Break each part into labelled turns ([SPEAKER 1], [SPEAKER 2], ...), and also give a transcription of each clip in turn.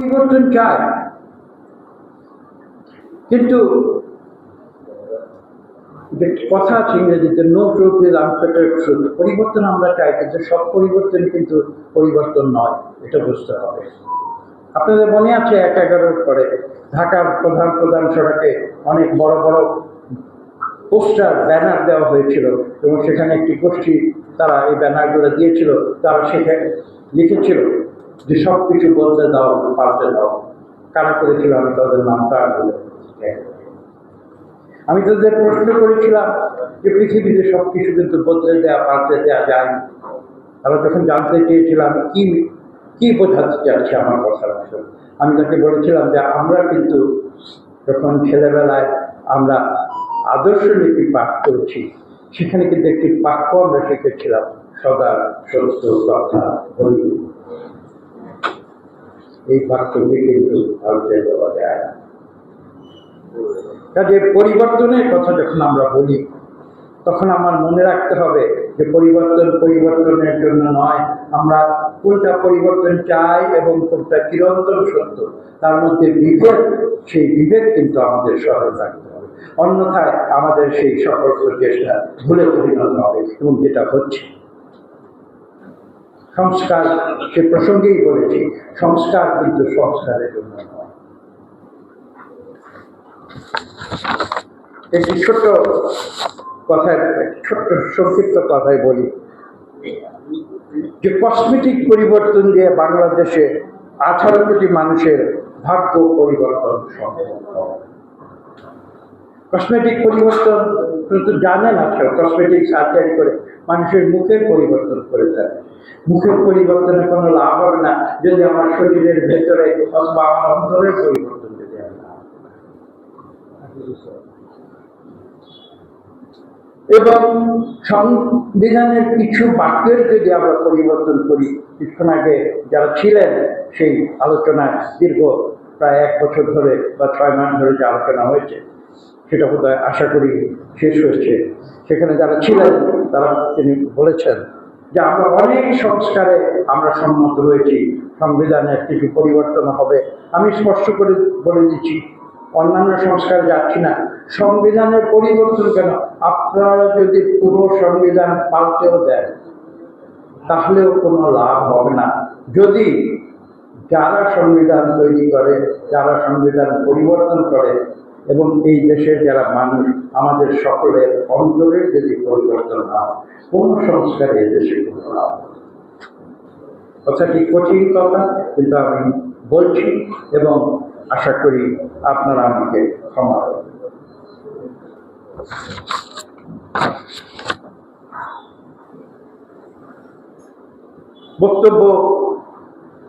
[SPEAKER 1] পরিবর্তন চায় কিন্তু কথা আছে ইংরেজিতে no truth is unfetter truth পরিবর্তন আমরা চাই, কিন্তু সব পরিবর্তন কিন্তু পরিবর্তন নয়, এটা বুঝতে হবে। আপনাদের মনে আছে এক এগারোর পরে ঢাকার প্রধান প্রধান সড়কে অনেক বড় বড় পোস্টার, ব্যানার দেওয়া হয়েছিল এবং সেখানে একটি গোষ্ঠী তারা এই ব্যানারগুলো দিয়েছিল, তারা সেখানে লিখেছিল। যে সব কিছু বদলে দাও, পাল্টে দাও, কারা করেছিল আমি তাদের নামটা বলে আমি তাদের প্রশ্ন করেছিলাম যে পৃথিবীতে সব কিছু কিন্তু বদলে দেওয়া পাল্টে দেওয়া যায়। তারা যখন জানতে চেয়েছিলাম, কি কি বোঝাতে চাচ্ছে আমার কথা আসলে? আমি তাকে বলেছিলাম যে আমরা কিন্তু যখন ছেলেবেলায় আমরা আদর্শ লিপি পাঠ করেছি, সেখানে কিন্তু একটি বাক্য আমরা শিখেছিলাম, সদা সত্য কথা বলি এই বাক্যটি কিন্তু পাল্টে দেওয়া যায় না। কাজে পরিবর্তনের কথা যখন আমরা বলি, তখন আমার মনে রাখতে হবে যে পরিবর্তন পরিবর্তনের জন্য নয়, আমরা কোনটা পরিবর্তন চাই এবং কোনটা চিরন্তন সত্য, তার মধ্যে বিভেদ, সেই বিভেদ কিন্তু আমাদের সহজ থাকতে হবে। অন্যথায় আমাদের সেই সকল প্রচেষ্টা ভুলে পরিণত হবে এবং যেটা হচ্ছে সংস্কার সে প্রসঙ্গেই বলেছি, সংস্কার কিন্তু সংস্কারের জন্য নয়। একটি ছোট্ট কথায়, ছোট্ট সংক্ষিপ্ত কথায় বলি, যে কসমেটিক পরিবর্তন দিয়ে বাংলাদেশে আঠারো কোটি মানুষের ভাগ্য পরিবর্তন সম্ভব কসমেটিক পরিবর্তন কিন্তু জানে না কেউ কসমেটিক সার্জারি করে মানুষের মুখের পরিবর্তন করে দেয় মুখের পরিবর্তনে কোনো লাভ হবে না যদি আমার শরীরের ভেতরে অথবা আমার অন্তরের পরিবর্তন যদি আমি এবং সংবিধানের কিছু বাক্যের যদি আমরা পরিবর্তন করি, কিছুক্ষণ আগে যারা ছিলেন সেই আলোচনায় দীর্ঘ প্রায় এক বছর ধরে বা ছয় মাস ধরে যে আলোচনা হয়েছে সেটা বোধ আশা করি শেষ হয়েছে। সেখানে যারা ছিলেন, তারা তিনি বলেছেন যে আমরা অনেক সংস্কারে আমরা সম্মত হয়েছি সংবিধানের কিছু পরিবর্তন হবে। আমি স্পষ্ট করে বলে দিচ্ছি, অন্যান্য সংস্কারে যাচ্ছি না। সংবিধানের পরিবর্তন কেন? আপনারা যদি পুরো সংবিধান পাল্টেও দেন, তাহলেও কোনো লাভ হবে না। যদি যারা সংবিধান তৈরি করে, যারা সংবিধান পরিবর্তন করে এবং এই দেশের যারা মানুষ, আমাদের সকলের অন্তরের যদি পরিবর্তন না কোনো সংস্কারে এই দেশে কোনো না। কথাটি কঠিন কথা? কিন্তু আমি বলছি এবং আশা করি আপনারা আমাকে ক্ষমা করবেন। বক্তব্য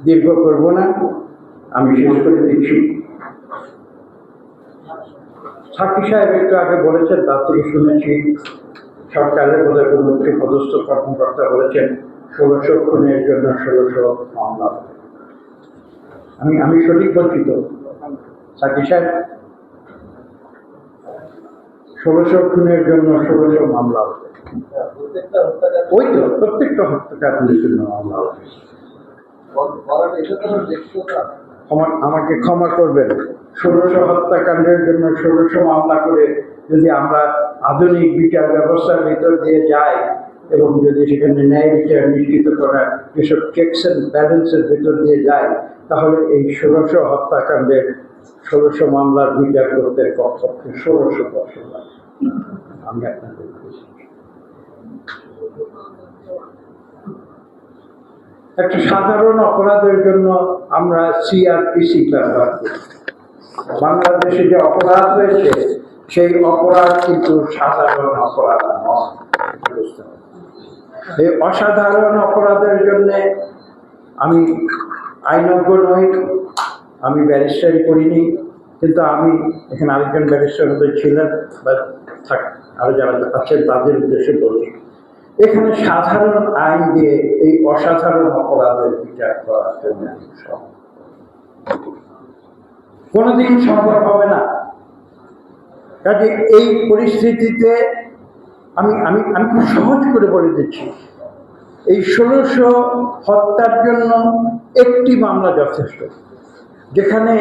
[SPEAKER 1] দীর্ঘ করব না, আমি শেষ করে দিচ্ছি। সাক্ষী সাহেব একটু আগে বলেছেন, তার থেকে শুনেছি সরকারের বোধহয় একটি পদস্থ কর্মকর্তা বলেছেন, ষোলোশো খুনের জন্য ষোলোশো মামলা। আমি আমি সঠিক বলছি তো? সাক্ষী সাহেব? ষোলোশো খুনের জন্য ষোলোশো মামলা ওই তো, প্রত্যেকটা হত্যাকাণ্ডের জন্য মামলা আমাকে ক্ষমা করবেন। ষোলোশো হত্যাকাণ্ডের জন্য ষোলোশো মামলা করে যদি আমরা আধুনিক বিচার ব্যবস্থার ভিতর দিয়ে যাই এবং যদি সেখানে ন্যায় বিচার নিশ্চিত করার যেসব চেকস অ্যান্ড ব্যালেন্সের ভিতর দিয়ে যায় তাহলে এই ষোলোশো হত্যাকাণ্ডের ষোলোশো মামলার বিচার করতে কমপক্ষে ষোলোশো বছর লাগে। আমি আপনাদের একটা সাধারণ অপরাধের জন্য আমরা সিআরপিসি ব্যবহার করি। বাংলাদেশে যে অপরাধ হয়েছে, সেই অপরাধ কিন্তু সাধারণ অপরাধ নয়। এই অসাধারণ অপরাধের জন্যে আমি আইনজ্ঞ নই, আমি ব্যারিস্টারি করিনি, কিন্তু আমি এখানে আরেকজন ব্যারিস্টার হতে ছিলেন, বা থাক, আরও যারা আছেন তাদের উদ্দেশ্যে বলছি। এখানে সাধারণ আইন দিয়ে এই অসাধারণ অপরাধের বিচার করার জন্য। কোনোদিন সম্ভব হবে না। কাজে এই পরিস্থিতিতে আমি আমি আমি খুব সহজ করে বলে দিচ্ছি। এই ষোলোশো হত্যার জন্য একটি মামলা যথেষ্ট। যেখানে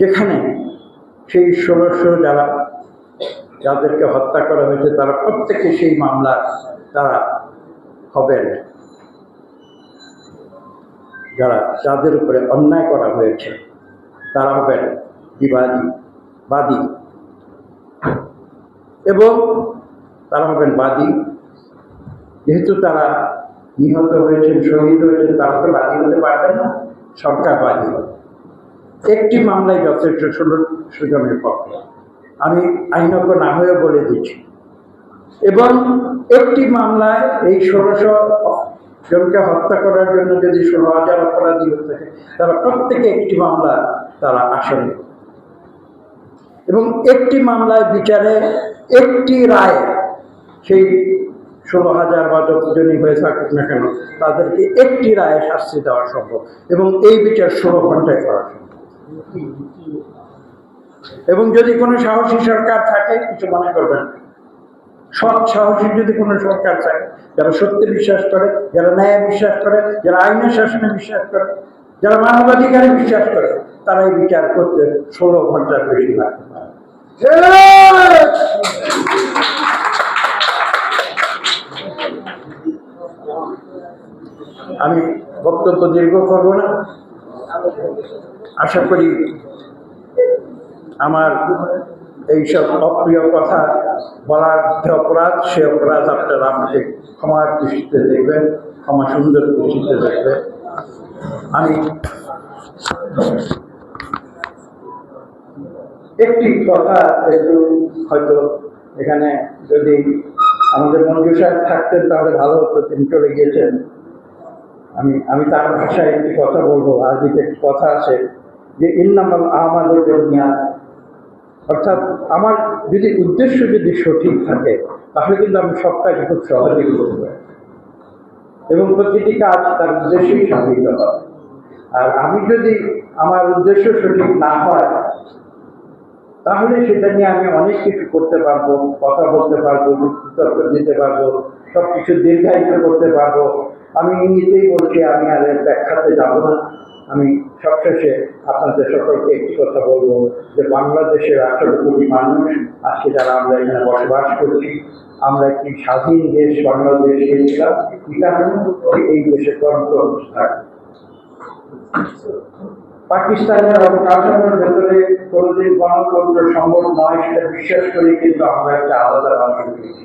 [SPEAKER 1] যেখানে সেই ষোলোশো যারা, যাদেরকে হত্যা করা হয়েছে, তারা প্রত্যেকে সেই মামলা তারা হবেন। যারা, যাদের উপরে অন্যায় করা হয়েছে, তারা হবেন বিবাদী, বাদী। এবং তারা হবেন বাদী। যেহেতু তারা নিহত হয়েছেন, শহীদ হয়েছেন, তারা তো বাদী হতে পারবেন না সরকার বাদী। একটি মামলায় যথেষ্ট ষোলো সুজনের পক্ষে। আমি আইনজ্ঞ না হয়ে বলে দিচ্ছি। এবং একটি মামলায় এই ষোলোশো জনকে হত্যা করার জন্য যদি ষোলো হাজার অপরাধী হয়ে থাকে তারা প্রত্যেকে একটি মামলা তারা আসামি এবং একটি মামলায় বিচারে একটি রায় সেই ষোলো হাজার বা যতজনই হয়ে থাকুক না কেন, তাদেরকে একটি রায়ে শাস্তি দেওয়া সম্ভব। এবং এই বিচার ষোলো ঘন্টায় করা সম্ভব। এবং যদি কোনো সাহসী সরকার থাকে, কিছু মনে করবেন। সৎ সাহসী যদি কোনো সরকার চায়, যারা সত্যে বিশ্বাস করে, যারা ন্যায় বিশ্বাস করে, যারা আইনের শাসনে বিশ্বাস করে, যারা মানবাধিকারে বিশ্বাস করে তারা এই বিচার করতে ষোলো ঘণ্টার বেশি লাগতে পারে আমি বক্তব্য দীর্ঘ করব না। আশা করি আমার এইসব অপ্রিয় কথা বলার যে অপরাধ, সে অপরাধ আপনারা আমাকে ক্ষমার দৃষ্টিতে দেখবেন, ক্ষমা সুন্দর দৃষ্টিতে দেখবেন। আমি একটি কথা একটু হয়তো এখানে যদি আমাদের মঞ্জু সাহেব থাকতেন, তাহলে ভালো হতো, তিনি চলে গিয়েছেন। আমি আমি তার ভাষায় একটি কথা বলব আরবিতে একটি কথা আছে যে, ইন্নামাল আমাদের দুনিয়া অর্থাৎ আমার যদি উদ্দেশ্য যদি সঠিক থাকে, তাহলে কিন্তু আমি সব কাজ খুব করতে পারি। এবং প্রতিটি কাজ তার উদ্দেশ্যেই সাধিত হয়। আর আমি যদি আমার উদ্দেশ্য সঠিক না হয়, তাহলে সেটা নিয়ে আমি অনেক কিছু করতে পারব, কথা বলতে পারব তর্ক দিতে পারব সব কিছু দীর্ঘায়িত করতে পারব। আমি নিজেই বলছি, আমি আর ব্যাখ্যাতে যাব না। আমি সবশেষে আপনাদের সকলকে একটি কথা বলব যে বাংলাদেশের আঠারো কোটি মানুষ আজকে যারা আমরা এখানে বসবাস করছি, আমরা একটি স্বাধীন দেশ, বাংলাদেশ কারণে? এই দেশে গণতন্ত্র পাকিস্তানের অবকাঠামোর ভেতরে কোনোদিন গণতন্ত্র সম্ভব নয়, সেটা বিশ্বাস করি কিন্তু আমরা একটা আলাদা রাষ্ট্র পেয়েছি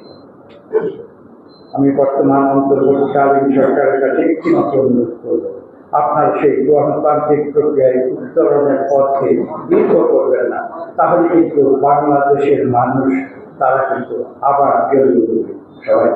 [SPEAKER 1] আমি বর্তমান অন্তর্বর্তীকালীন সরকারের কাছে একটি মাত্র অনুরোধ করব। আপনার সেই গণতান্ত্রিক প্রক্রিয়ায় উত্তরণের পথে দীর্ঘ করবেন না। তাহলে কিন্তু বাংলাদেশের মানুষ, তারা কিন্তু আবার কেউ সবাই